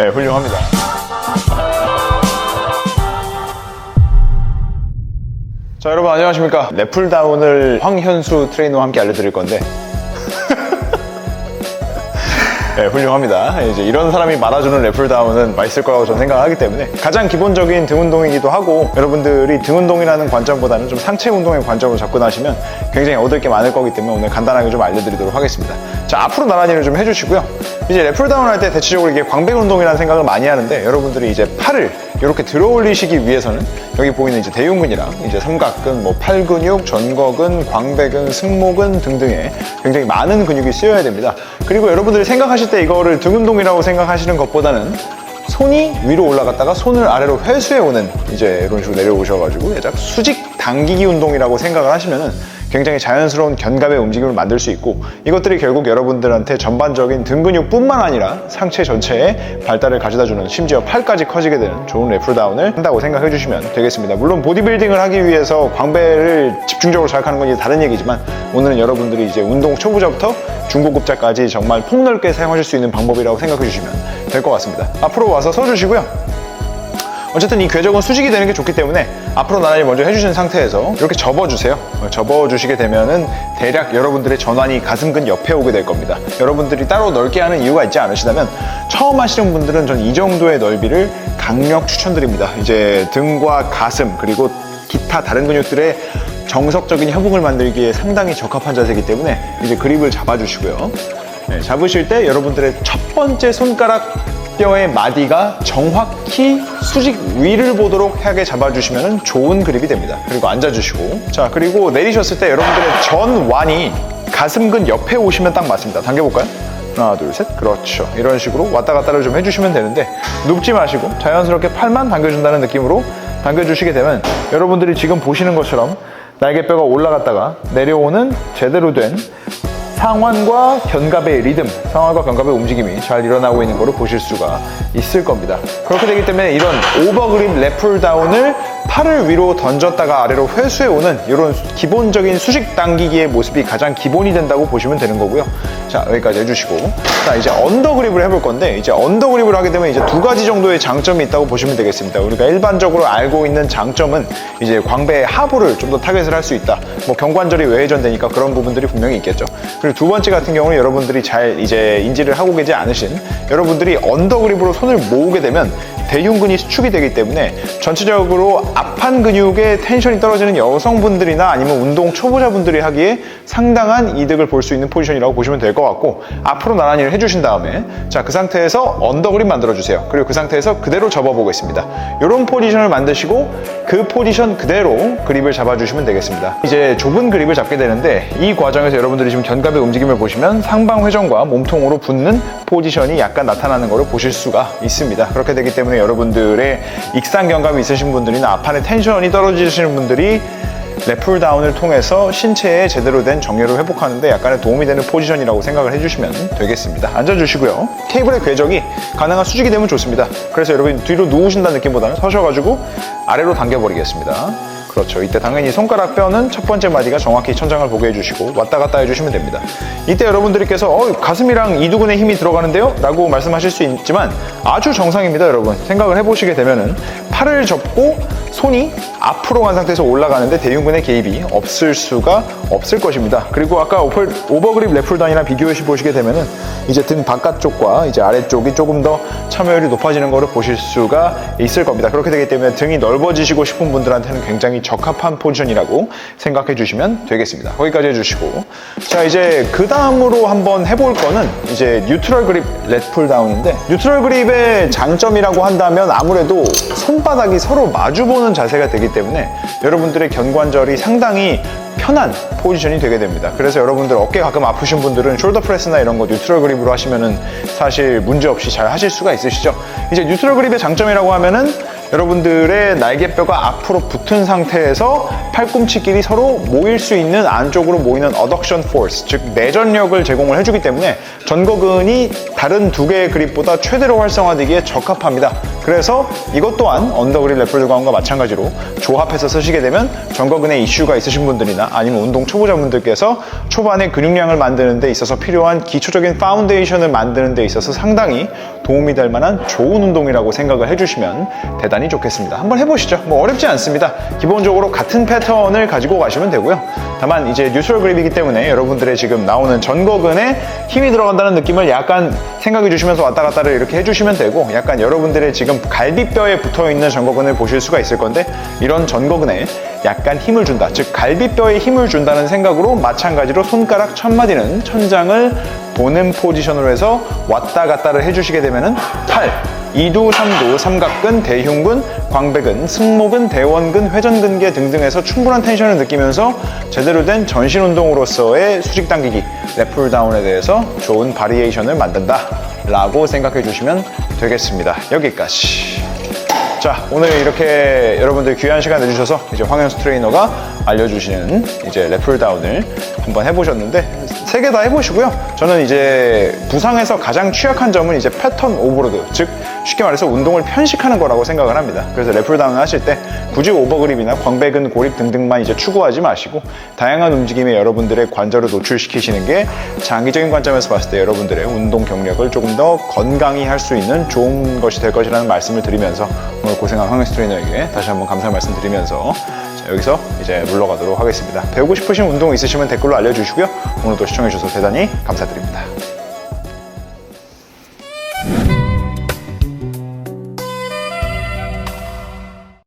네, 훌륭합니다. 자, 여러분 안녕하십니까. 랩풀다운을 황현수 트레이너와 함께 알려드릴 건데. 네, 훌륭합니다. 이제 이런 사람이 말아주는 랩풀다운은 맛있을 거라고 저는 생각하기 때문에 가장 기본적인 등 운동이기도 하고 여러분들이 등 운동이라는 관점보다는 좀 상체 운동의 관점으로 접근하시면 굉장히 얻을 게 많을 거기 때문에 오늘 간단하게 좀 알려드리도록 하겠습니다. 자, 앞으로 나란히를 좀 해주시고요. 이제 랩풀다운 할 때 대체적으로 이게 광배 운동이라는 생각을 많이 하는데 여러분들이 이제 팔을 이렇게 들어 올리시기 위해서는 여기 보이는 이제 대흉근이랑 이제 삼각근, 뭐 팔근육, 전거근, 광배근, 승모근 등등의 굉장히 많은 근육이 쓰여야 됩니다. 그리고 여러분들이 생각하실 때 이거를 등 운동이라고 생각하시는 것보다는 손이 위로 올라갔다가 손을 아래로 회수해 오는 이제 이런 식으로 내려오셔가지고 살짝 수직 당기기 운동이라고 생각을 하시면은 굉장히 자연스러운 견갑의 움직임을 만들 수 있고 이것들이 결국 여러분들한테 전반적인 등 근육뿐만 아니라 상체 전체에 발달을 가져다주는 심지어 팔까지 커지게 되는 좋은 래플다운을 한다고 생각해 주시면 되겠습니다. 물론 보디빌딩을 하기 위해서 광배를 집중적으로 자극하는 건 이제 다른 얘기지만 오늘은 여러분들이 이제 운동 초보자부터 중고급자까지 정말 폭넓게 사용하실 수 있는 방법이라고 생각해 주시면 될 것 같습니다. 앞으로 와서 서주시고요. 어쨌든 이 궤적은 수직이 되는 게 좋기 때문에 앞으로 나란히 먼저 해주신 상태에서 이렇게 접어주세요. 어, 접어주시게 되면은 대략 여러분들의 전완이 가슴근 옆에 오게 될 겁니다. 여러분들이 따로 넓게 하는 이유가 있지 않으시다면 처음 하시는 분들은 전 이 정도의 넓이를 강력 추천드립니다. 이제 등과 가슴 그리고 기타 다른 근육들의 정석적인 협응을 만들기에 상당히 적합한 자세이기 때문에 이제 그립을 잡아주시고요. 네, 잡으실 때 여러분들의 첫 번째 손가락 뼈의 마디가 정확히 수직 위를 보도록 하게 잡아주시면 좋은 그립이 됩니다. 그리고 앉아주시고 자 그리고 내리셨을 때 여러분들의 전완이 가슴근 옆에 오시면 딱 맞습니다. 당겨볼까요? 하나 둘 셋 그렇죠 이런 식으로 왔다 갔다를 좀 해주시면 되는데 눕지 마시고 자연스럽게 팔만 당겨준다는 느낌으로 당겨주시게 되면 여러분들이 지금 보시는 것처럼 날개뼈가 올라갔다가 내려오는 제대로 된 상완과 견갑의 리듬, 상완과 견갑의 움직임이 잘 일어나고 있는 것을 보실 수가 있을 겁니다. 그렇게 되기 때문에 이런 오버그립 랩풀 다운을 팔을 위로 던졌다가 아래로 회수해 오는 이런 기본적인 수직 당기기의 모습이 가장 기본이 된다고 보시면 되는 거고요. 자, 여기까지 해주시고. 자, 이제 언더그립을 해볼 건데, 이제 언더그립을 하게 되면 이제 두 가지 정도의 장점이 있다고 보시면 되겠습니다. 우리가 일반적으로 알고 있는 장점은 이제 광배의 하부를 좀 더 타겟을 할 수 있다. 뭐 경관절이 외회전되니까 그런 부분들이 분명히 있겠죠. 그리고 두 번째 같은 경우는 여러분들이 잘 인지를 하고 계지 않으신 여러분들이 언더그립으로 손을 모으게 되면 대흉근이 수축이 되기 때문에 전체적으로 앞판 근육에 텐션이 떨어지는 여성분들이나 아니면 운동 초보자분들이 하기에 상당한 이득을 볼 수 있는 포지션이라고 보시면 될 것 같고 앞으로 나란히를 해주신 다음에 자 그 상태에서 언더그립 만들어 주세요. 그리고 그 상태에서 그대로 접어 보겠습니다. 이런 포지션을 만드시고 그 포지션 그대로 그립을 잡아주시면 되겠습니다. 이제 좁은 그립을 잡게 되는데 이 과정에서 여러분들이 지금 견갑의 움직임을 보시면 상방 회전과 몸통 으로 붙는 포지션이 약간 나타나는 것을 보실 수가 있습니다 그렇게 되기 때문에 여러분들의 익상 견갑이 있으신 분들이나 앞판에 텐션이 떨어지시는 분들이 랩풀 다운을 통해서 신체에 제대로 된 정렬을 회복하는데 약간의 도움이 되는 포지션이라고 생각을 해주시면 되겠습니다. 앉아주시고요. 케이블의 궤적이 가능한 수직이 되면 좋습니다. 그래서 여러분 뒤로 누우신다는 느낌보다는 서셔가지고 아래로 당겨버리겠습니다. 그렇죠. 이때 당연히 손가락 뼈는 첫 번째 마디가 정확히 천장을 보게 해주시고 왔다 갔다 해주시면 됩니다. 이때 여러분들께서 어, 가슴이랑 이두근에 힘이 들어가는데요? 라고 말씀하실 수 있지만 아주 정상입니다, 여러분. 생각을 해보시게 되면은 팔을 접고 손이 앞으로 간 상태에서 올라가는데 대흉근의 개입이 없을 수가 없을 것입니다. 그리고 아까 오퍼, 오버그립 랩풀단이랑 비교해 보시게 되면은 이제 등 바깥쪽과 이제 아래쪽이 조금 더 참여율이 높아지는 것을 보실 수가 있을 겁니다. 그렇게 되기 때문에 등이 넓어지시고 싶은 분들한테는 굉장히 적합한 포지션이라고 생각해 주시면 되겠습니다. 거기까지 해주시고 자 이제 그 다음으로 한번 해볼 거는 이제 뉴트럴 그립 렛풀 다운인데 뉴트럴 그립의 장점이라고 한다면 아무래도 손바닥이 서로 마주보는 자세가 되기 때문에 여러분들의 견관절이 상당히 편한 포지션이 되게 됩니다. 그래서 여러분들 어깨 가끔 아프신 분들은 숄더 프레스나 이런 거 뉴트럴 그립으로 하시면은 사실 문제 없이 잘 하실 수가 있으시죠. 이제 뉴트럴 그립의 장점이라고 하면은 여러분들의 날개뼈가 앞으로 붙은 상태에서 팔꿈치끼리 서로 모일 수 있는 안쪽으로 모이는 어덕션 포스, 즉 내전력을 제공을 해주기 때문에 전거근이 다른 두 개의 그립보다 최대로 활성화되기에 적합합니다. 그래서 이것 또한 언더그립 가운과 마찬가지로 조합해서 쓰시게 되면 전거근에 이슈가 있으신 분들이나 아니면 운동 초보자분들께서 초반에 근육량을 만드는 데 있어서 필요한 기초적인 파운데이션을 만드는 데 있어서 상당히 도움이 될 만한 좋은 운동이라고 생각을 해주시면 대단히 좋겠습니다. 한번 해보시죠. 뭐 어렵지 않습니다. 기본적으로 같은 패턴을 가지고 가시면 되고요. 다만 이제 뉴트럴 그립이기 때문에 여러분들의 지금 나오는 전거근에 힘이 들어간다는 느낌을 약간 생각해 주시면서 왔다 갔다를 이렇게 해주시면 되고 약간 여러분들의 지금 갈비뼈에 붙어 있는 전거근을 보실 수가 있을 건데 이런 전거근에 약간 힘을 준다. 즉 갈비뼈에 힘을 준다는 생각으로 마찬가지로 손가락 첫 마디는 천장을 보는 포지션으로 해서 왔다 갔다를 해주시게 되면은 팔, 이두, 삼두, 삼각근, 대흉근, 광배근, 승모근, 대원근, 회전근개 등등에서 충분한 텐션을 느끼면서 제대로 된 전신 운동으로서의 수직 당기기, 랩풀 다운에 대해서 좋은 바리에이션을 만든다 라고 생각해 주시면 되겠습니다. 여기까지. 자, 오늘 이렇게 여러분들 귀한 시간 내주셔서 이제 황현수 트레이너가 알려주시는 이제 랩풀 다운을 한번 해보셨는데 세 개 다 해보시고요. 저는 이제 부상에서 가장 취약한 점은 이제 패턴 오버로드, 즉 쉽게 말해서 운동을 편식하는 거라고 생각을 합니다. 그래서 다운을 하실 때 굳이 오버그립이나 광배근, 고립 등등만 이제 추구하지 마시고 다양한 움직임에 여러분들의 관절을 노출시키시는 게 장기적인 관점에서 봤을 때 여러분들의 운동 경력을 조금 더 건강히 할 수 있는 좋은 것이 될 것이라는 말씀을 드리면서 오늘 고생한 황현수 트레이너에게 다시 한번 감사 말씀 드리면서 자, 여기서 이제 물러가도록 하겠습니다. 배우고 싶으신 운동 있으시면 댓글로 알려주시고요. 오늘도 시청해주셔서 대단히 감사드립니다.